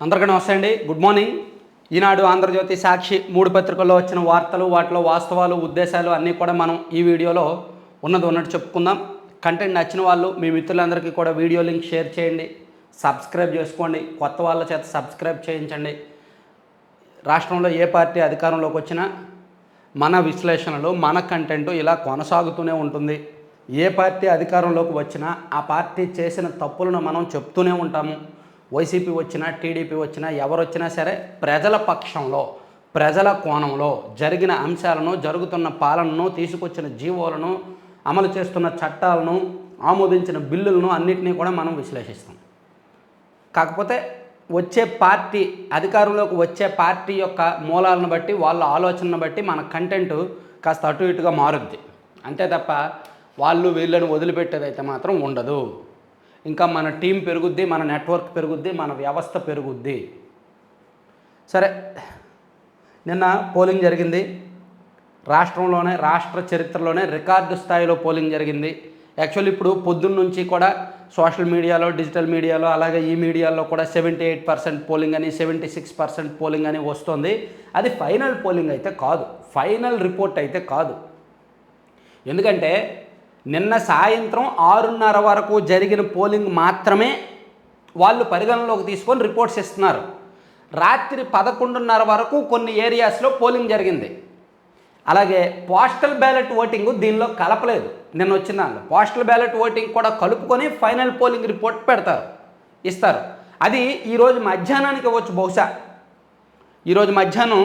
అందరికీ నమస్తే అండి. గుడ్ మార్నింగ్ ఈనాడు ఆంధ్రజ్యోతి సాక్షి మూడు పత్రికల్లో వచ్చిన వార్తలు వాటిలో వాస్తవాలు ఉద్దేశాలు అన్నీ కూడా మనం ఈ వీడియోలో ఉన్నది ఉన్నట్టు చెప్పుకుందాం. కంటెంట్ నచ్చిన వాళ్ళు మీ మిత్రులందరికీ కూడా వీడియో లింక్ షేర్ చేయండి. సబ్స్క్రైబ్ చేసుకోండి. కొత్త వాళ్ళ చేత సబ్స్క్రైబ్ చేయించండి. రాష్ట్రంలో ఏ పార్టీ అధికారంలోకి వచ్చినా మన విశ్లేషణలు మన కంటెంట్ ఇలా కొనసాగుతూనే ఉంటుంది. ఏ పార్టీ అధికారంలోకి వచ్చినా ఆ పార్టీ చేసిన తప్పులను మనం చెప్తూనే ఉంటాము. వైసీపీ వచ్చినా టీడీపీ వచ్చినా ఎవరు వచ్చినా సరే ప్రజల పక్షంలో ప్రజల కోణంలో జరిగిన అంశాలను జరుగుతున్న పాలనను తీసుకొచ్చిన జీవోలను అమలు చేస్తున్న చట్టాలను ఆమోదించిన బిల్లులను అన్నిటినీ కూడా మనం విశ్లేషిస్తాం. కాకపోతే వచ్చే పార్టీ అధికారంలోకి వచ్చే పార్టీ యొక్క మూలాలను బట్టి వాళ్ళ ఆలోచనను బట్టి మన కంటెంట్ కాస్త అటు ఇటుగా మారుద్ది. అంతే తప్ప వాళ్ళు వీళ్ళని వదిలిపెట్టేదైతే మాత్రం ఉండదు. ఇంకా మన టీం పెరుగుద్ది మన నెట్వర్క్ పెరుగుద్ది మన వ్యవస్థ పెరుగుద్ది. సరే నిన్న పోలింగ్ జరిగింది. రాష్ట్రంలోనే రాష్ట్ర చరిత్రలోనే రికార్డు స్థాయిలో పోలింగ్ జరిగింది. యాక్చువల్లీ ఇప్పుడు పొద్దున్న నుంచి కూడా సోషల్ మీడియాలో డిజిటల్ మీడియాలో అలాగే ఈ మీడియాలో కూడా సెవెంటీ ఎయిట్ పర్సెంట్ పోలింగ్ అని సెవెంటీ సిక్స్ పర్సెంట్ పోలింగ్ అని వస్తుంది. అది ఫైనల్ పోలింగ్ అయితే కాదు. ఫైనల్ రిపోర్ట్ అయితే కాదు. ఎందుకంటే నిన్న సాయంత్రం ఆరున్నర వరకు జరిగిన పోలింగ్ మాత్రమే వాళ్ళు పరిగణనలోకి తీసుకొని రిపోర్ట్స్ ఇస్తున్నారు రాత్రి పదకొండున్నర వరకు కొన్ని ఏరియాస్లో పోలింగ్ జరిగింది. అలాగే పోస్టల్ బ్యాలెట్ ఓటింగ్ దీనిలో కలపలేదు. నిన్న వచ్చిన దాంట్లో పోస్టల్ బ్యాలెట్ ఓటింగ్ కూడా కలుపుకొని ఫైనల్ పోలింగ్ రిపోర్ట్ పెడతారు ఇస్తారు. అది ఈరోజు మధ్యాహ్నానికి ఇవ్వచ్చు బహుశా. ఈరోజు మధ్యాహ్నం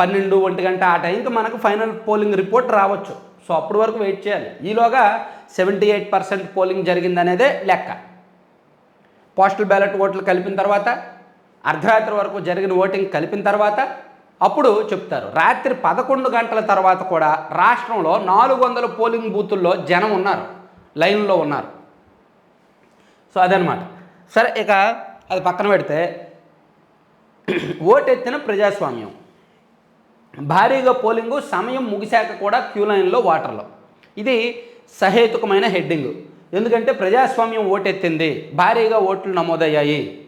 పన్నెండు ఒంటి గంట ఆ టైంకి మనకు ఫైనల్ పోలింగ్ రిపోర్ట్ రావచ్చు. సో అప్పటి వరకు వెయిట్ చేయాలి. ఈలోగా సెవెంటీ ఎయిట్ పర్సెంట్ పోలింగ్ జరిగిందనేదే లెక్క. పోస్టల్ బ్యాలెట్ ఓట్లు కలిపిన తర్వాత అర్ధరాత్రి వరకు జరిగిన ఓటింగ్ కలిపిన తర్వాత అప్పుడు చెప్తారు. రాత్రి పదకొండు గంటల తర్వాత కూడా రాష్ట్రంలో నాలుగు వందల పోలింగ్ బూతుల్లో జనం ఉన్నారు. లైన్లో ఉన్నారు. సో అదనమాట సరే ఇక అది పక్కన పెడితే ఓటెత్తిన ప్రజాస్వామ్యం. భారీగా పోలింగు సమయం ముగిశాక కూడా క్యూ లైన్లో వాటర్లో. ఇది సహేతుకమైన హెడ్డింగ్. ఎందుకంటే ప్రజాస్వామ్యం ఓటెత్తింది. భారీగా ఓట్లు నమోదయ్యాయి.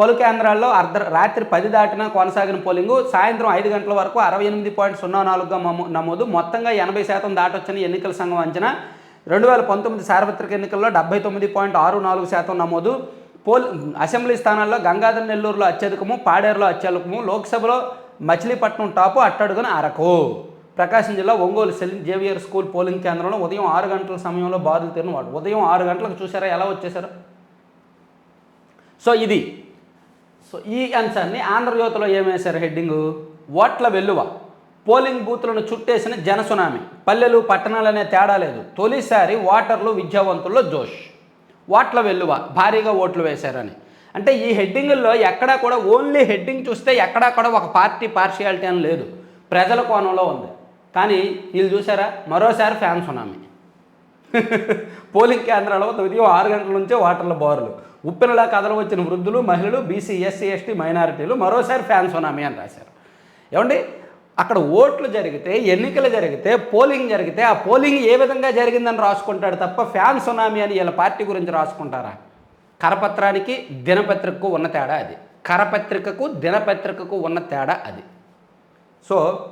పలు కేంద్రాల్లో అర్ధ రాత్రి పది దాటిన కొనసాగిన పోలింగు సాయంత్రం ఐదు గంటల వరకు అరవై ఎనిమిది పాయింట్ సున్నా నాలుగుగా నమోదు. మొత్తంగా ఎనభై శాతం దాటొచ్చని ఎన్నికల సంఘం అంచనా. రెండు వేల పంతొమ్మిది సార్వత్రిక ఎన్నికల్లో డెబ్బై తొమ్మిది పాయింట్ ఆరు నాలుగు శాతం నమోదు. పోల్ అసెంబ్లీ స్థానాల్లో గంగాధర్ నెల్లూరులో అత్యధికము పాడేరులో అత్యధికము లోక్సభలో మచిలీపట్నం టాపు అట్టడుగున అరకు. ప్రకాశం జిల్లా ఒంగోలు సెల్ జేవియర్ స్కూల్ పోలింగ్ కేంద్రంలో ఉదయం ఆరు గంటల సమయంలో బారులు తీరిన వాడు ఉదయం ఆరు గంటలకు చూసారా ఎలా వచ్చేసారు సో ఇది. సో ఈ అంశాన్ని ఆంధ్రజ్యోతిలో ఏమేశారు హెడ్డింగు? ఓట్ల వెల్లువ. పోలింగ్ బూత్లను చుట్టేసిన జనసునామీ పల్లెలు పట్టణాలనే తేడా లేదు. తొలిసారి ఓటర్లు విద్యావంతుల్లో జోష్. ఓట్ల వెల్లువ. భారీగా ఓట్లు వేశారని. అంటే ఈ హెడ్డింగుల్లో ఎక్కడా కూడా ఓన్లీ హెడ్డింగ్ చూస్తే ఎక్కడా కూడా ఒక పార్టీ పార్షియాలిటీ అని లేదు. ప్రజల కోణంలో ఉంది. కానీ వీళ్ళు చూసారా? మరోసారి ఫ్యాన్ సునామీ. పోలింగ్ కేంద్రాల్లో ఉదయం ఆరు గంటల నుంచే వాటర్ల బోర్లు. ఉప్పెనలా కథలు వచ్చిన వృద్ధులు మహిళలు బీసీ ఎస్సీ ఎస్టీ మైనారిటీలు మరోసారి ఫ్యాన్ సునామీ అని రాశారు. ఏమండి? అక్కడ ఓట్లు జరిగితే ఎన్నికలు జరిగితే పోలింగ్ జరిగితే ఆ పోలింగ్ ఏ విధంగా జరిగిందని రాసుకుంటాడు తప్ప ఫ్యాన్ సునామీ అని వీళ్ళ పార్టీ గురించి రాసుకుంటారా? కరపత్రానికి దినపత్రికకు ఉన్న తేడా అది. కరపత్రికకు దినపత్రికకు ఉన్న తేడా అది. సో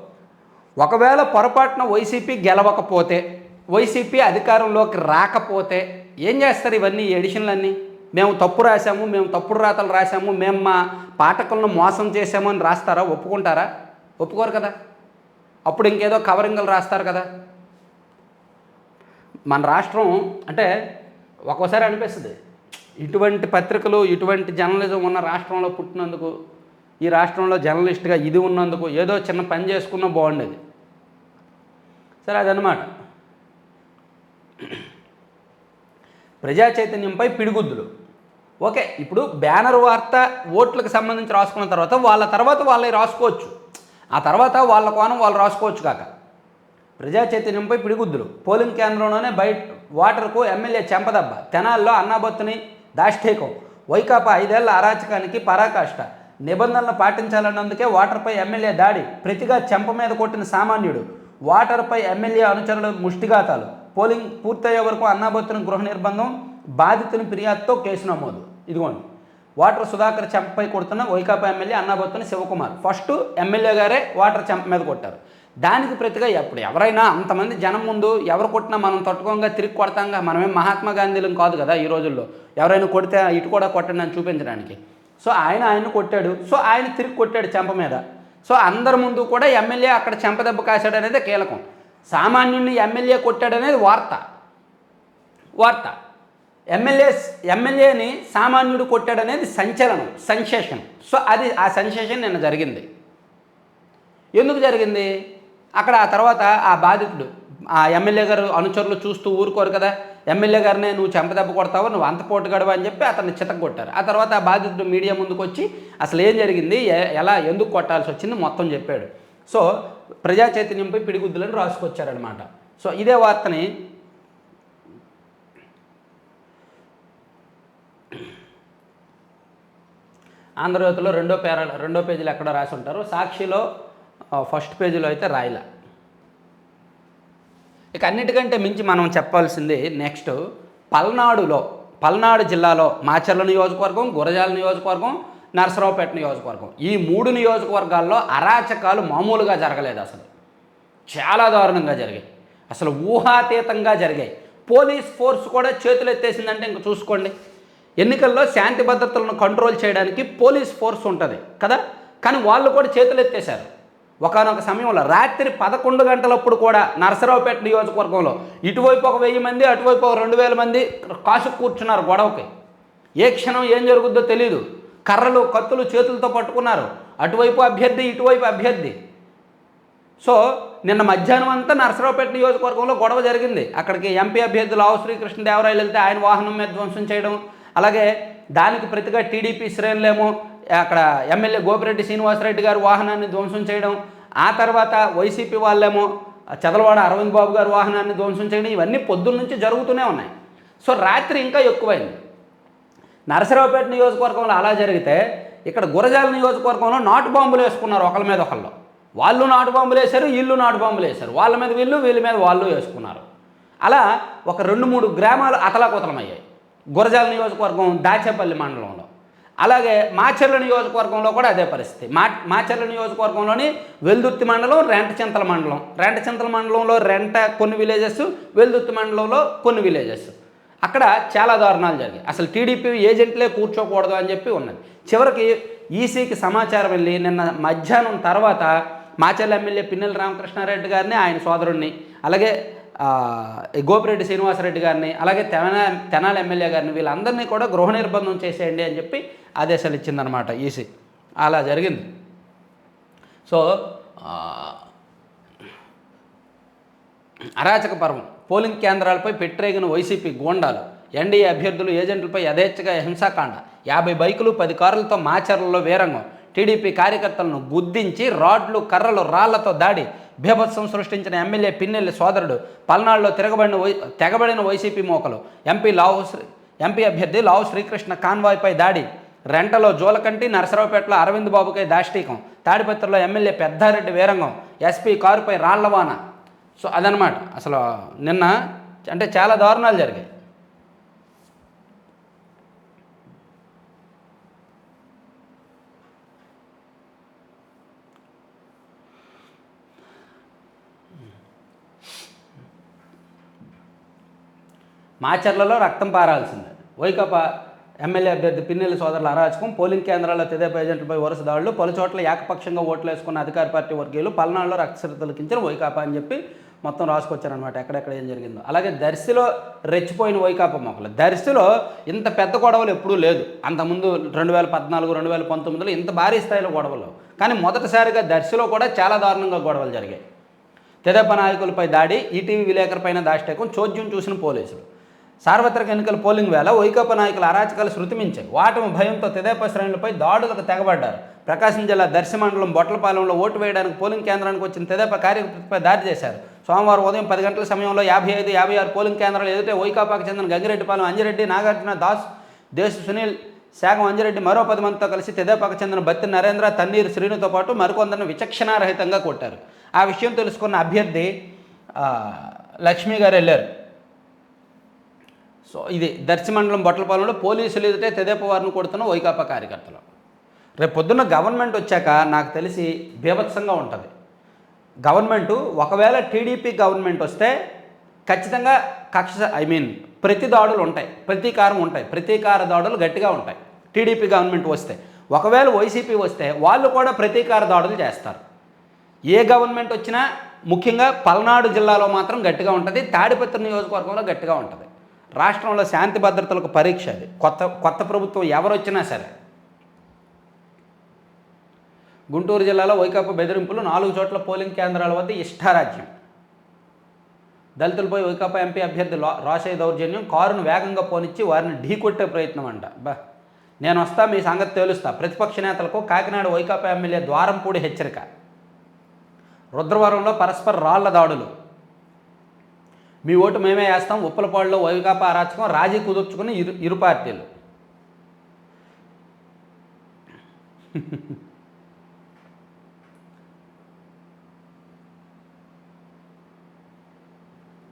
ఒకవేళ పొరపాటున వైసీపీ గెలవకపోతే వైసీపీ అధికారంలోకి రాకపోతే ఏం చేస్తారు ఇవన్నీ ఎడిషన్లన్నీ? మేము తప్పు రాసాము మేము తప్పుడు రాతలు రాసాము మేము మా పాఠకులను మోసం చేసాము అని రాస్తారా? ఒప్పుకుంటారా? ఒప్పుకోరు కదా. అప్పుడు ఇంకేదో కవరింగ్లు రాస్తారు కదా. మన రాష్ట్రం అంటే ఒక్కోసారి అనిపిస్తుంది. ఇటువంటి పత్రికలు ఇటువంటి జర్నలిజం ఉన్న రాష్ట్రంలో పుట్టినందుకు ఈ రాష్ట్రంలో జర్నలిస్ట్గా ఇది ఉన్నందుకు ఏదో చిన్న పని చేసుకున్నా బాగుండేది. సరే అదనమాట ప్రజా చైతన్యంపై పిడిగుద్దులు. ఓకే ఇప్పుడు బ్యానర్ వార్త ఓట్లకు సంబంధించి రాసుకున్న తర్వాత వాళ్ళ తర్వాత వాళ్ళే రాసుకోవచ్చు. ఆ తర్వాత వాళ్ళ కోణం వాళ్ళు రాసుకోవచ్చు కాక. ప్రజా చైతన్యంపై పిడిగుద్దులు. పోలింగ్ కేంద్రంలోనే బయట వాటర్కు ఎమ్మెల్యే చెంపదబ్బ. తెనాల్లో అన్నాబొత్తుని దాష్ఠేకం వైకాపా ఐదేళ్ళ అరాచకానికి పరాకాష్ట. నిబంధనలు పాటించాలన్నందుకే వాటర్పై ఎమ్మెల్యే దాడి ప్రతిగా చెంప మీద కొట్టిన సామాన్యుడు. వాటర్పై ఎమ్మెల్యే అనుచరుల ముష్టిఘాతాలు. పోలింగ్ పూర్తయ్యే వరకు అన్నాబొత్తుని గృహ నిర్బంధం బాధితుని ఫిర్యాదుతో కేసు నమోదు. ఇదిగోండి. వాటర్ సుధాకర్ చెంపపై కొడుతున్న Vaikapa MLA Annabathuni Sivakumar. First MLA గారే వాటర్ చెంప మీద కొట్టారు. దానికి ప్రతిగా ఎప్పుడు ఎవరైనా అంతమంది జనం ముందు ఎవరు కొట్టినా మనం తట్టుకోంగా తిరిగి కొడతాంగా మనమేం మహాత్మా గాంధీలం కాదు కదా ఈ రోజుల్లో. ఎవరైనా కొడితే ఇటు కూడా కొట్టండి అని చూపించడానికి. సో ఆయన ఆయన కొట్టాడు. సో ఆయన తిరిగి కొట్టాడు చెంప మీద. సో అందరి ముందు కూడా ఎమ్మెల్యే అక్కడ చెంప దెబ్బ కాశాడు అనేది కీలకం. సామాన్యుడిని ఎమ్మెల్యే కొట్టాడు అనేది వార్త. వార్త. ఎమ్మెల్యే ఎమ్మెల్యేని సామాన్యుడు కొట్టాడు అనేది సంచలనం సెన్సేషన్ సో అది ఆ సెన్సేషన్ నిన్న జరిగింది. ఎందుకు జరిగింది? అక్కడ ఆ తర్వాత ఆ బాధితుడు ఆ ఎమ్మెల్యే గారు అనుచరులు చూస్తూ ఊరుకోరు కదా ఎమ్మెల్యే గారినే నువ్వు చెంపదెబ్బ కొడతావు? నువ్వు అంత పోటుగడవా అని చెప్పి అతన్ని చితక కొట్టారు ఆ తర్వాత ఆ బాధితుడు మీడియా ముందుకు వచ్చి అసలు ఏం జరిగింది? ఎలా ఎందుకు కొట్టాల్సి వచ్చింది? మొత్తం చెప్పాడు. సో ప్రజా చైతన్యంపై పిడిగుద్దులను రాసుకొచ్చారనమాట సో ఇదే వార్తని ఆంధ్రజ్యోతిలో రెండో పేర రెండో పేజీలో ఎక్కడ రాసి ఉంటారు సాక్షిలో ఫస్ట్ పేజీలో అయితే రాయలా. ఇక అన్నిటికంటే మించి మనం చెప్పాల్సింది నెక్స్ట్ పల్నాడులో పల్నాడు జిల్లాలో మాచర్ల నియోజకవర్గం గురజాల నియోజకవర్గం నరసరావుపేట నియోజకవర్గం. ఈ మూడు నియోజకవర్గాల్లో అరాచకాలు మామూలుగా జరగలేదు అసలు. చాలా దారుణంగా జరిగాయి. అసలు ఊహాతీతంగా జరిగాయి. పోలీస్ ఫోర్స్ కూడా చేతులు ఎత్తేసిందంటే ఇంక చూసుకోండి. ఎన్నికల్లో శాంతి భద్రతలను కంట్రోల్ చేయడానికి పోలీస్ ఫోర్స్ ఉంటుంది కదా? కానీ వాళ్ళు కూడా చేతులు ఎత్తేశారు ఒకనొక సమయంలో రాత్రి పదకొండు గంటలప్పుడు కూడా నరసరావుపేట నియోజకవర్గంలో ఇటువైపు ఒక వెయ్యి మంది అటువైపు ఒక రెండు వేల మంది కాసు కూర్చున్నారు గొడవకి. ఏ క్షణం ఏం జరుగుద్దో తెలియదు కర్రలు కత్తులు చేతులతో పట్టుకున్నారు. అటువైపు అభ్యర్థి ఇటువైపు అభ్యర్థి. సో నిన్న మధ్యాహ్నం అంతా నరసరావుపేట నియోజకవర్గంలో గొడవ జరిగింది. అక్కడికి ఎంపీ అభ్యర్థి లావు శ్రీకృష్ణదేవరాయలు వెళ్తే ఆయన వాహనం మీద ధ్వంసం చేయడం అలాగే దానికి ప్రతిగా టీడీపీ శ్రేణులేమో అక్కడ ఎమ్మెల్యే గోపిరెడ్డి శ్రీనివాసరెడ్డి గారు వాహనాన్ని ధ్వంసం చేయడం ఆ తర్వాత వైసీపీ వాళ్ళేమో చదలవాడ అరవింద్ బాబు గారు వాహనాన్ని ధ్వంసం చేయడం ఇవన్నీ పొద్దున్న నుంచి జరుగుతూనే ఉన్నాయి. సో రాత్రి ఇంకా ఎక్కువైంది. నరసరావుపేట నియోజకవర్గంలో అలా జరిగితే ఇక్కడ గురజాల నియోజకవర్గంలో నాటు బాంబులు వేసుకున్నారు ఒకళ్ళ మీద ఒకళ్ళు. వాళ్ళు నాటు బాంబులు వేశారు వీళ్ళు నాటు బాంబులు వేశారు. వాళ్ళ మీద వీళ్ళు వీళ్ళ మీద వాళ్ళు వేసుకున్నారు. అలా ఒక రెండు మూడు గ్రామాలు అతలాకుతలమయ్యాయి. గురజాల నియోజకవర్గం దాచేపల్లి మండలంలో. అలాగే మాచర్ల నియోజకవర్గంలో కూడా అదే పరిస్థితి. మా మాచర్ల నియోజకవర్గంలోని వెల్దుర్తి మండలం రెంటచింతల మండలం. రెంటచింతల మండలంలో రెంట కొన్ని విలేజెస్ వెల్దుర్తి మండలంలో కొన్ని విలేజెస్ అక్కడ చాలా దారుణాలు జరిగాయి. అసలు టీడీపీ ఏజెంట్లే కూర్చోకూడదు అని చెప్పి ఉన్నది. చివరికి ఈసీకి సమాచారం వెళ్ళి నిన్న మధ్యాహ్నం తర్వాత మాచర్ల ఎమ్మెల్యే పిన్నెల రామకృష్ణారెడ్డి గారిని ఆయన సోదరుణ్ణి అలాగే గోపిరెడ్డి శ్రీనివాసరెడ్డి గారిని అలాగే తెన తెనాల ఎమ్మెల్యే గారిని వీళ్ళందరినీ కూడా గృహ నిర్బంధం చేసేయండి అని చెప్పి ఆదేశాలు ఇచ్చిందనమాట ఈసీ. అలా జరిగింది. సో అరాచక పర్వం. పోలింగ్ కేంద్రాలపై పెట్టరేగిన వైసీపీ గోండాలు ఎన్డీఏ అభ్యర్థులు ఏజెంట్లపై యథేచ్ఛగా హింసాకాండ యాభై బైకులు పది కార్లతో మాచర్లలో వీరంగం టీడీపీ కార్యకర్తలను గుద్దించి రాడ్లు కర్రలు రాళ్ళతో దాడి బీభత్సం సృష్టించిన ఎమ్మెల్యే పిన్నెల్లి సోదరుడు పల్నాడులో తిరగబడిన వై తెగబడిన వైసీపీ మోకలు ఎంపీ లావు ఎంపీ అభ్యర్థి లావు శ్రీకృష్ణ కాన్వాయ్పై దాడి రెంటలో జోలకంటి నరసరావుపేటలో అరవింద్ బాబుకై దాష్టీకం. తాడిపత్రిలో ఎమ్మెల్యే పెద్దారెడ్డి వీరంగం. ఎస్పీ కారుపై రాళ్ళవాన. సో అదనమాట అసలు నిన్న అంటే చాలా దారుణాలు జరిగాయి. మాచర్లలో రక్తం పారాల్సిందే. వైకాపా ఎమ్మెల్యే అభ్యర్థి పిన్నెల్లి సోదరుల అరాచకం పోలింగ్ కేంద్రాల్లో తెదేపా ఏజెంట్లపై వరుస దాడులు పలు చోట్ల ఏకపక్షంగా ఓట్లు వేసుకున్న అధికార పార్టీ వర్గీయులు పల్నాడులో కించిన వైకాపా అని చెప్పి మొత్తం రాసుకొచ్చారనమాట ఎక్కడెక్కడ ఏం జరిగిందో. అలాగే దర్శిలో రెచ్చిపోయిన వైకాపా మొక్కలు. దర్శిలో ఇంత పెద్ద గొడవలు ఎప్పుడూ లేదు. అంతకుముందు రెండు వేల పద్నాలుగు రెండు వేల పంతొమ్మిదిలో ఇంత భారీ స్థాయిలో గొడవలు కానీ మొదటిసారిగా దర్శిలో కూడా చాలా దారుణంగా గొడవలు జరిగాయి. తెదేపా నాయకులపై దాడి ఈటీవీ విలేకరుపైన దాష్టకం చోద్యం చూసిన పోలీసులు. సార్వత్రిక ఎన్నికల పోలింగ్ వేళ వైకాపా నాయకుల అరాచకాలు శృతిమించాయి వాటమి భయంతో తెదేప శ్రేణులపై దాడులకు తెగబడ్డారు. ప్రకాశం జిల్లా దర్శి మండలం బొట్లపాలెంలో ఓటు వేయడానికి పోలింగ్ కేంద్రానికి వచ్చిన తెదేపా కార్యకర్తపై దాడి చేశారు. సోమవారం ఉదయం పది గంటల సమయంలో యాభై ఐదు యాభై ఆరు పోలింగ్ కేంద్రాలు ఎదుటే వైకాపాకు చెందిన గంగిరెడ్డిపాలెం అంజిరెడ్డి నాగార్జున దాస్ దేశ్ సునీల్ శాగం అంజిరెడ్డి మరో పది మందితో కలిసి తెదేపాకు చెందిన బత్తి నరేంద్ర తన్నీరు శ్రీనుతో పాటు మరికొందరిని విచక్షణారహితంగా కొట్టారు. ఆ విషయం తెలుసుకున్న అభ్యర్థి లక్ష్మి గారు వెళ్ళారు. సో ఇది దర్శిమండలం బొట్టలపాలెంలో పోలీసులు ఎదుటే తెదేప వారిని కొడుతున్న వైకాపా కార్యకర్తలు. రేపు పొద్దున్న గవర్నమెంట్ వచ్చాక నాకు తెలిసి బీభత్సంగా ఉంటుంది. గవర్నమెంటు ఒకవేళ టీడీపీ గవర్నమెంట్ వస్తే ఖచ్చితంగా కక్ష ఐ మీన్ ప్రతి దాడులు ఉంటాయి ప్రతీకారం ఉంటాయి ప్రతీకార దాడులు గట్టిగా ఉంటాయి టీడీపీ గవర్నమెంట్ వస్తే. ఒకవేళ వైసీపీ వస్తే వాళ్ళు కూడా ప్రతీకార దాడులు చేస్తారు. ఏ గవర్నమెంట్ వచ్చినా ముఖ్యంగా పల్నాడు జిల్లాలో మాత్రం గట్టిగా ఉంటుంది తాడిపత్రి నియోజకవర్గంలో గట్టిగా ఉంటుంది. రాష్ట్రంలో శాంతి భద్రతలకు పరీక్ష అది. కొత్త కొత్త ప్రభుత్వం ఎవరు వచ్చినా సరే. గుంటూరు జిల్లాలో వైకాపా బెదిరింపులు నాలుగు చోట్ల పోలింగ్ కేంద్రాల వద్ద ఇష్టారాజ్యం. దళితులపై వైకాపా ఎంపీ అభ్యర్థి లా- రాషయ్య దౌర్జన్యం కారును వేగంగా పోనిచ్చి వారిని ఢీకొట్టే ప్రయత్నం అంట. బా నేను వస్తా మీ సంగతి తేలుస్తా. ప్రతిపక్ష నేతలకు కాకినాడ వైకాపా ఎమ్మెల్యే ద్వారంపూడి హెచ్చరిక. రుద్రవరంలో పరస్పర రాళ్ళ దాడులు. మీ ఓటు మేమే వేస్తాం ఉప్పలపాడులో వైకాపా అరాచకం రాజీ కుదుర్చుకుని ఇరు ఇరు పార్టీలు.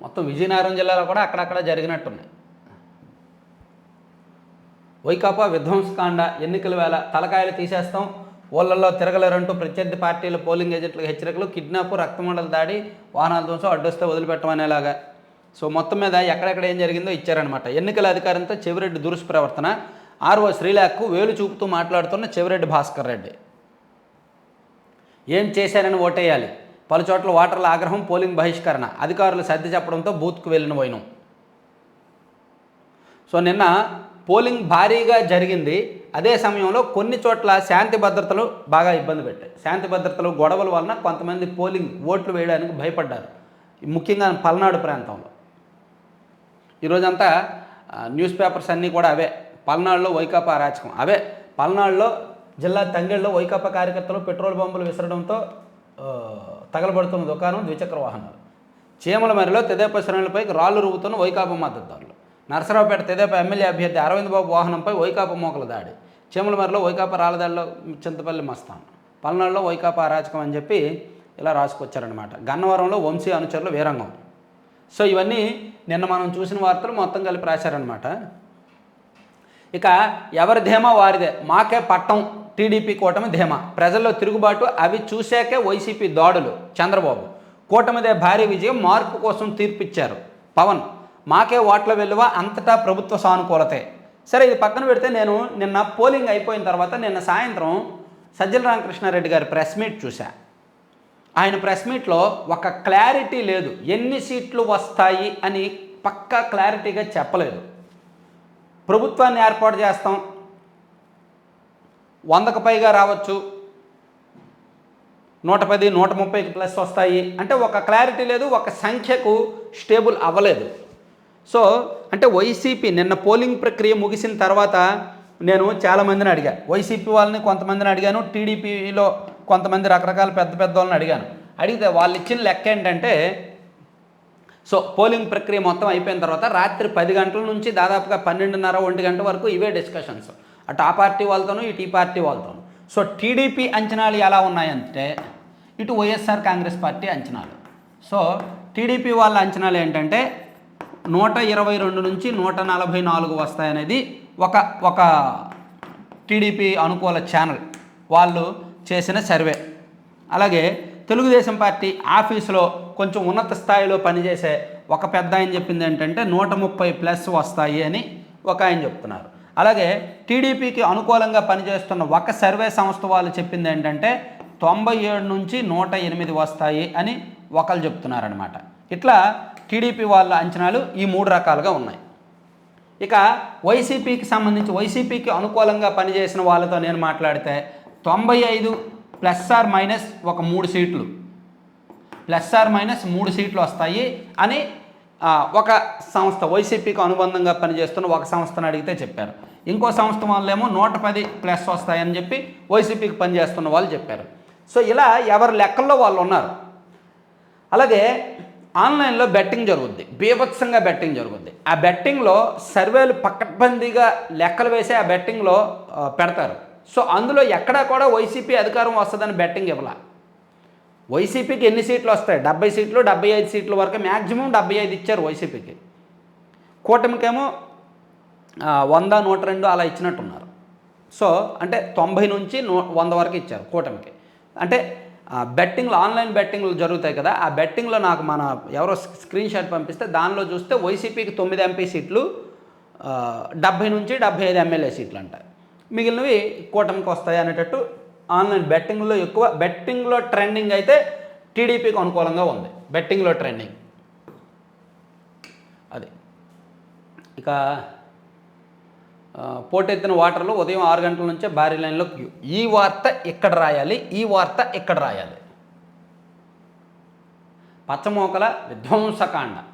మొత్తం విజయనగరం జిల్లాలో కూడా అక్కడక్కడ జరిగినట్టున్నాయి. వైకాపా విధ్వంసకాండ ఎన్నికల వేళ తలకాయలు తీసేస్తాం ఊళ్ళల్లో తిరగలేరంటూ ప్రత్యర్థి పార్టీల పోలింగ్ ఏజెంట్లకు హెచ్చరికలు కిడ్నాప్ రక్తమండల దాడి వాహనాల ధ్వంసం అడ్డొస్తే వదిలిపెట్టమనేలాగా సో మొత్తం మీద ఎక్కడెక్కడ ఏం జరిగిందో ఇచ్చారనమాట ఎన్నికల అధికారంతో చెవిరెడ్డి దురుష్ప్రవర్తన ఆర్ఓ శ్రీలాక్కు వేలు చూపుతూ మాట్లాడుతున్న చెవిరెడ్డి భాస్కర్ రెడ్డి. ఏం చేశారని ఓటేయాలి? పలు చోట్ల ఓటర్ల ఆగ్రహం పోలింగ్ బహిష్కరణ. అధికారులు సర్ది చెప్పడంతో బూత్కు వెళ్ళిన పోయినాం సో నిన్న పోలింగ్ భారీగా జరిగింది. అదే సమయంలో కొన్ని చోట్ల శాంతి భద్రతలు బాగా ఇబ్బంది పెట్టాయి. శాంతి భద్రతలు గొడవల వలన కొంతమంది పోలింగ్ ఓట్లు వేయడానికి భయపడ్డారు. ముఖ్యంగా పల్నాడు ప్రాంతంలో. ఈరోజంతా న్యూస్ పేపర్స్ అన్నీ కూడా అవే. పల్నాడులో వైకాపా అరాచకం అవే. పల్నాడులో జిల్లా తంగెళ్ళలో వైకాపా కార్యకర్తలు పెట్రోల్ పంపులు విసరడంతో తగలబడుతున్న దుకాణం ద్విచక్ర వాహనాలు. చీమల మరిలో తెదేపా శ్రేణులపై రాళ్ళు రువ్వుతున్న వైకాపా మద్దతుదారులు. నరసరావుపేట తెదేపా ఎమ్మెల్యే అభ్యర్థి అరవింద్ బాబు వాహనంపై వైకాపా మోకల దాడి. చీమల మరిలో వైకాపా రాళ్ళదాడిలో చింతపల్లి మస్తాన్. పల్నాడులో వైకాపా అరాచకం అని చెప్పి ఇలా రాసుకొచ్చారనమాట గన్నవరంలో వంశీ అనుచరులు వీరంగం. సో ఇవన్నీ నిన్న మనం చూసిన వార్తలు మొత్తం కలిపి రాశారనమాట ఇక ఎవరి ధీమా వారిదే? మాకే పట్టం టీడీపీ కూటమి ధీమా. ప్రజల్లో తిరుగుబాటు అవి చూశాకే వైసీపీ దాడులు. చంద్రబాబు. కూటమిదే భారీ విజయం మార్పు కోసం తీర్పిచ్చారు. పవన్. మాకే ఓట్ల విలువ అంతటా ప్రభుత్వ సానుకూలతే. సరే ఇది పక్కన పెడితే నేను నిన్న పోలింగ్ అయిపోయిన తర్వాత నిన్న సాయంత్రం సజ్జల రామకృష్ణారెడ్డి గారి ప్రెస్ మీట్ చూశాను ఆయన ప్రెస్ మీట్లో ఒక క్లారిటీ లేదు. ఎన్ని సీట్లు వస్తాయి అని పక్కా క్లారిటీగా చెప్పలేదు. ప్రభుత్వాన్ని ఏర్పాటు చేస్తాం. వందకు పైగా రావచ్చు. నూట పది నూట ముప్పై ప్లస్ వస్తాయి. అంటే ఒక క్లారిటీ లేదు ఒక సంఖ్యకు స్టేబుల్ అవ్వలేదు. సో అంటే వైసీపీ నిన్న పోలింగ్ ప్రక్రియ ముగిసిన తర్వాత నేను చాలామందిని అడిగా. వైసీపీ వాళ్ళని కొంతమందిని అడిగాను. టీడీపీలో కొంతమంది రకరకాల పెద్ద పెద్ద వాళ్ళని అడిగాను. అడిగితే వాళ్ళు ఇచ్చిన లెక్క ఏంటంటే సో పోలింగ్ ప్రక్రియ మొత్తం అయిపోయిన తర్వాత రాత్రి పది గంటల నుంచి దాదాపుగా పన్నెండున్నర ఒంటి గంట వరకు ఇవే డిస్కషన్స్. అటు ఆ పార్టీ వాళ్ళతోనూ ఇటు ఈ పార్టీ వాళ్ళతోనూ. సో టీడీపీ అంచనాలు ఎలా ఉన్నాయంటే ఇటు వైఎస్ఆర్ కాంగ్రెస్ పార్టీ అంచనాలు. సో టీడీపీ వాళ్ళ అంచనాలు ఏంటంటే నూట ఇరవై రెండు నుంచి నూట నలభై నాలుగు వస్తాయనేది ఒక ఒక టీడీపీ అనుకూల ఛానల్ వాళ్ళు చేసిన సర్వే. అలాగే తెలుగుదేశం పార్టీ ఆఫీసులో కొంచెం ఉన్నత స్థాయిలో పనిచేసే ఒక పెద్ద ఆయన చెప్పింది ఏంటంటే నూట ముప్పై ప్లస్ వస్తాయి అని ఒక ఆయన చెప్తున్నారు. అలాగే టీడీపీకి అనుకూలంగా పనిచేస్తున్న ఒక సర్వే సంస్థ వాళ్ళు చెప్పింది ఏంటంటే తొంభై ఏడు నుంచి నూట ఎనిమిది వస్తాయి అని ఒకళ్ళు చెప్తున్నారనమాట ఇట్లా టీడీపీ వాళ్ళ అంచనాలు ఈ మూడు రకాలుగా ఉన్నాయి. ఇక వైసీపీకి సంబంధించి వైసీపీకి అనుకూలంగా పనిచేసిన వాళ్ళతో నేను మాట్లాడితే తొంభై ఐదు ప్లస్ ఆర్ మైనస్ ఒక మూడు సీట్లు. ప్లస్ ఆర్ మైనస్ మూడు సీట్లు వస్తాయి అని ఒక సంస్థ వైసీపీకి అనుబంధంగా పనిచేస్తున్న ఒక సంస్థను అడిగితే చెప్పారు. ఇంకో సంస్థ వాళ్ళేమో నూట పది ప్లస్ వస్తాయని చెప్పి వైసీపీకి పనిచేస్తున్న వాళ్ళు చెప్పారు. సో ఇలా ఎవరి లెక్కల్లో వాళ్ళు ఉన్నారు? అలాగే ఆన్లైన్లో బెట్టింగ్ జరుగుద్ది బీభత్సంగా బెట్టింగ్ జరుగుద్ది. ఆ బెట్టింగ్లో సర్వేలు పక్కబందీగా లెక్కలు వేసి ఆ బెట్టింగ్లో పెడతారు. సో అందులో ఎక్కడా కూడా వైసీపీ అధికారం వస్తుందని బెట్టింగ్ ఇవ్వాల. వైసీపీకి ఎన్ని సీట్లు వస్తాయి? డెబ్బై సీట్లు డెబ్బై ఐదు సీట్ల వరకు మ్యాక్సిమం డెబ్బై ఐదు ఇచ్చారు వైసీపీకి. కూటమికేమో వంద నూట రెండు అలా ఇచ్చినట్టున్నారు. సో అంటే తొంభై నుంచి నూ వంద వరకు ఇచ్చారు కూటమికి. అంటే ఆ, బెట్టింగ్లు ఆన్లైన్ బెట్టింగ్లు జరుగుతాయి కదా ఆ బెట్టింగ్లో నాకు మన ఎవరో స్క్రీన్ షాట్ పంపిస్తే దానిలో చూస్తే వైసీపీకి తొమ్మిది ఎంపీ సీట్లు డెబ్బై డెబ్భై నుంచి డెబ్భై ఐదు ఎమ్మెల్యే సీట్లు అంటారు మిగిలినవి కూటమికి వస్తాయి అనేటట్టు ఆన్లైన్ బెట్టింగ్లో ఎక్కువ బెట్టింగ్లో ట్రెండింగ్ అయితే టీడీపీకి అనుకూలంగా ఉంది. బెట్టింగ్లో ట్రెండింగ్. అది. ఇక పోటెత్తిన వాటర్లో ఉదయం ఆరు గంటల నుంచే భారీ లైన్లో క్యూ. ఈ వార్త ఇక్కడ రాయాలి? ఈ వార్త ఇక్కడ రాయాలి? పచ్చమోకల విధ్వంసకాండ.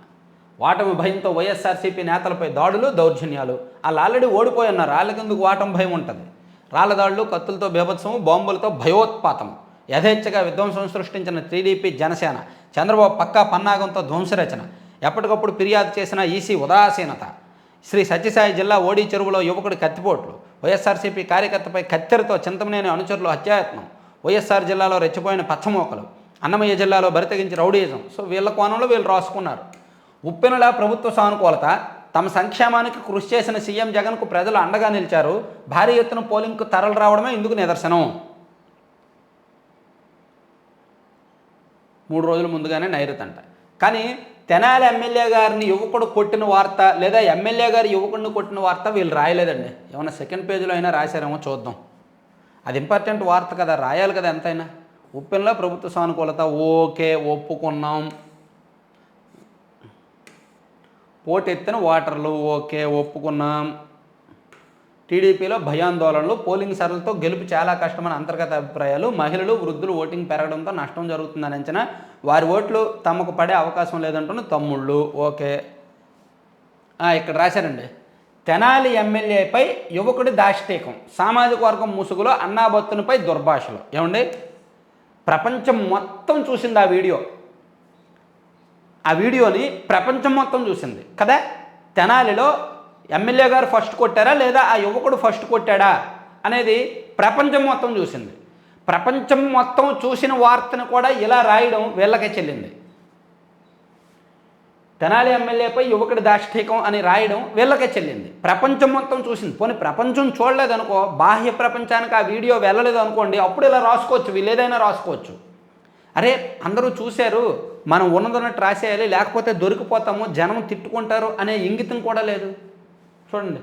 వాటమి భయంతో వైఎస్ఆర్సీపీ నేతలపై దాడులు దౌర్జన్యాలు. వాళ్ళు ఆల్రెడీ ఓడిపోయి ఉన్నారు వాళ్ళకెందుకు వాటం భయం ఉంటుంది? రాళ్ళ దాడులు కత్తులతో బీభత్సం బాంబులతో భయోత్పాతం. యథేచ్ఛగా విధ్వంసం సృష్టించిన టీడీపీ జనసేన చంద్రబాబు పక్కా పన్నాగంతో ధ్వంసరచన. ఎప్పటికప్పుడు ఫిర్యాదు చేసిన ఈసీ ఉదాసీనత. శ్రీ సత్యసాయి జిల్లా ఓడి చెరువులో యువకుడి కత్తిపోట్లు. వైఎస్ఆర్సీపీ కార్యకర్తపై కత్తెరతో చింతమనేని అనుచరులు హత్యాయత్నం. వైఎస్ఆర్ జిల్లాలో రెచ్చిపోయిన పచ్చమోకలు. అన్నమయ్య జిల్లాలో బరితెగించి రౌడీజం. సో వీళ్ళ కోణంలో వీళ్ళు రాసుకున్నారు. ఉప్పెనుల ప్రభుత్వ సానుకూలత తమ సంక్షేమానికి కృషి చేసిన సీఎం జగన్కు ప్రజలు అండగా నిలిచారు. భారీ ఎత్తున పోలింగ్కు తరలి రావడమే ఇందుకు నిదర్శనం. మూడు రోజుల ముందుగానే నైరుతి అంట కానీ తెనాలి ఎమ్మెల్యే గారిని యువకుడు కొట్టిన వార్త లేదా ఎమ్మెల్యే గారి యువకుడిని కొట్టిన వార్త వీళ్ళు రాయలేదండి. ఏమన్నా సెకండ్ పేజీలో అయినా రాశారేమో చూద్దాం. అది ఇంపార్టెంట్ వార్త కదా రాయాలి కదా ఎంతైనా. ఉప్పెన్లో ప్రభుత్వ సానుకూలత ఓకే ఒప్పుకున్నాం. పోటెత్తిన ఓటర్లు ఓకే ఒప్పుకున్నాం. టీడీపీలో భయాందోళనలు పోలింగ్ సరళతో గెలుపు చాలా కష్టమని అంతర్గత అభిప్రాయాలు మహిళలు వృద్ధులు ఓటింగ్ పెరగడంతో నష్టం జరుగుతుందని అంచనా. వారి ఓట్లు తమకు పడే అవకాశం లేదంటున్న తమ్ముళ్ళు. ఓకే. ఇక్కడ రాశారండి. తెనాలి ఎమ్మెల్యేపై యువకుడి దాష్టీకం సామాజిక వర్గం ముసుగులో అన్నాభత్తునిపై దుర్భాషలు. ఏమండి? ప్రపంచం మొత్తం చూసింది ఆ వీడియో. ఆ వీడియోని ప్రపంచం మొత్తం చూసింది. కదా? తెనాలిలో ఎమ్మెల్యే గారు ఫస్ట్ కొట్టారా? లేదా ఆ యువకుడు ఫస్ట్ కొట్టాడా? అనేది ప్రపంచం మొత్తం చూసింది. ప్రపంచం మొత్తం చూసిన వార్తను కూడా ఇలా రాయడం వీళ్ళకే చెల్లింది. తెనాలి ఎమ్మెల్యేపై యువకుడి దాష్టీకం అని రాయడం వీళ్ళకే చెల్లింది. ప్రపంచం మొత్తం చూసింది. పోనీ ప్రపంచం చూడలేదనుకో బాహ్య ప్రపంచానికి ఆ వీడియో వెళ్ళలేదు అనుకోండి అప్పుడు ఇలా రాసుకోవచ్చు వీళ్ళు ఏదైనా రాసుకోవచ్చు. అరే అందరూ చూశారు మనం ఉన్నదన్నట్టు రాసేయాలి లేకపోతే దొరికిపోతాము జనం తిట్టుకుంటారు అనే ఇంగితం కూడా లేదు. చూడండి.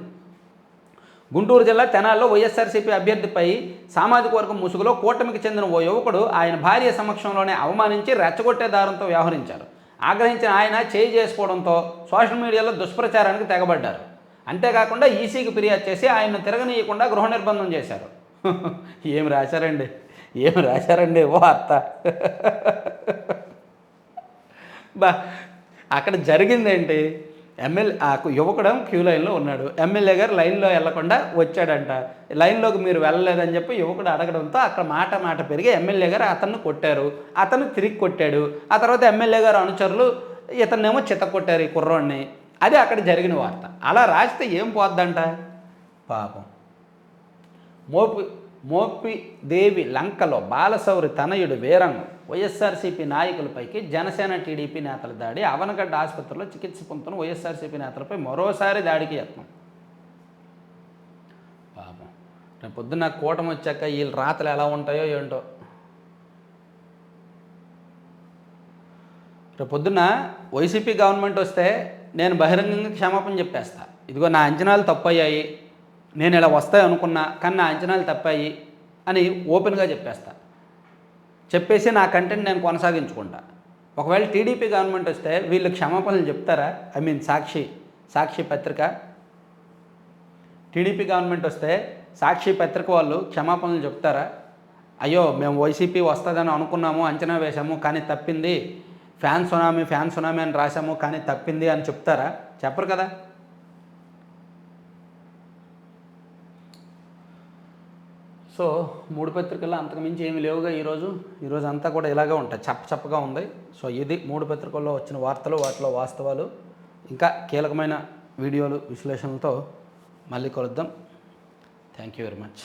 గుంటూరు జిల్లా తెనాల్లో వైఎస్ఆర్సీపీ అభ్యర్థిపై సామాజిక వర్గం ముసుగులో కూటమికి చెందిన ఓ యువకుడు ఆయన భార్య సమక్షంలోనే అవమానించి రెచ్చగొట్టే దారంతో వ్యవహరించారు. ఆగ్రహించిన ఆయన చేయి చేసుకోవడంతో సోషల్ మీడియాలో దుష్ప్రచారానికి తెగబడ్డారు. అంతేకాకుండా ఈసీకి ఫిర్యాదు చేసి ఆయన్ను తిరగనీయకుండా గృహ నిర్బంధం చేశారు. ఏం రాశారండి? ఏం రాశారండి? ఓ అత్త. బా అక్కడ జరిగిందేంటి? ఎమ్మెల్యే ఆ యువకుడు క్యూ లైన్లో ఉన్నాడు. ఎమ్మెల్యే గారు లైన్లో వెళ్ళకుండా వచ్చాడంట. లైన్లోకి మీరు వెళ్ళలేదని చెప్పి యువకుడు అడగడంతో అక్కడ మాట మాట పెరిగి ఎమ్మెల్యే గారు అతన్ని కొట్టారు. అతను తిరిగి కొట్టాడు. ఆ తర్వాత ఎమ్మెల్యే గారు అనుచరులు ఇతన్నేమో చిత్త కొట్టారు ఈ కుర్రోడిని. అది అక్కడ జరిగిన వార్త. అలా రాస్తే ఏం పోద్దంట? పాపం. మోపు మోపి దేవి లంకలో బాలసౌరి తనయుడు వీరంగం వైఎస్ఆర్సీపీ నాయకులపైకి జనసేన టీడీపీ నేతల దాడి అవనగడ్డ ఆసుపత్రిలో చికిత్స పొందుతున్న వైఎస్ఆర్సీపీ నేతలపై మరోసారి దాడికి యత్నం. పాపం. రేపు పొద్దున్న కూటమి వచ్చాక వీళ్ళ రాతలు ఎలా ఉంటాయో ఏంటో. రేపు పొద్దున్న వైసీపీ గవర్నమెంట్ వస్తే నేను బహిరంగంగా క్షమాపణ చెప్పేస్తా. ఇదిగో నా అంచనాలు తప్పయ్యాయి నేను ఇలా వస్తాయి అనుకున్నా కానీ నా అంచనాలు తప్పాయి అని ఓపెన్గా చెప్పేస్తా. చెప్పేసి నా కంటెంట్ నేను కొనసాగించుకుంటా. ఒకవేళ టీడీపీ గవర్నమెంట్ వస్తే వీళ్ళు క్షమాపణలు చెప్తారా? ఐ మీన్ సాక్షి సాక్షి పత్రిక. టీడీపీ గవర్నమెంట్ వస్తే సాక్షి పత్రిక వాళ్ళు క్షమాపణలు చెప్తారా? అయ్యో మేము వైసీపీ వస్తుందని అనుకున్నాము అంచనా వేశాము కానీ తప్పింది. ఫ్యాన్ సునామీ ఫ్యాన్ సునామీ అని రాశాము కానీ తప్పింది అని చెప్తారా? చెప్పరు కదా. సో మూడు పత్రికల్లో అంతకుమించి ఏమి లేవుగా ఈరోజు. ఈరోజు అంతా కూడా ఇలాగే ఉంటాయి. చప్ప చప్పగా ఉంది. సో ఇది మూడు పత్రికల్లో వచ్చిన వార్తలు వాటిలో వాస్తవాలు. ఇంకా కీలకమైన వీడియోలు విశ్లేషణలతో మళ్ళీ కలుద్దాం. Thank you very much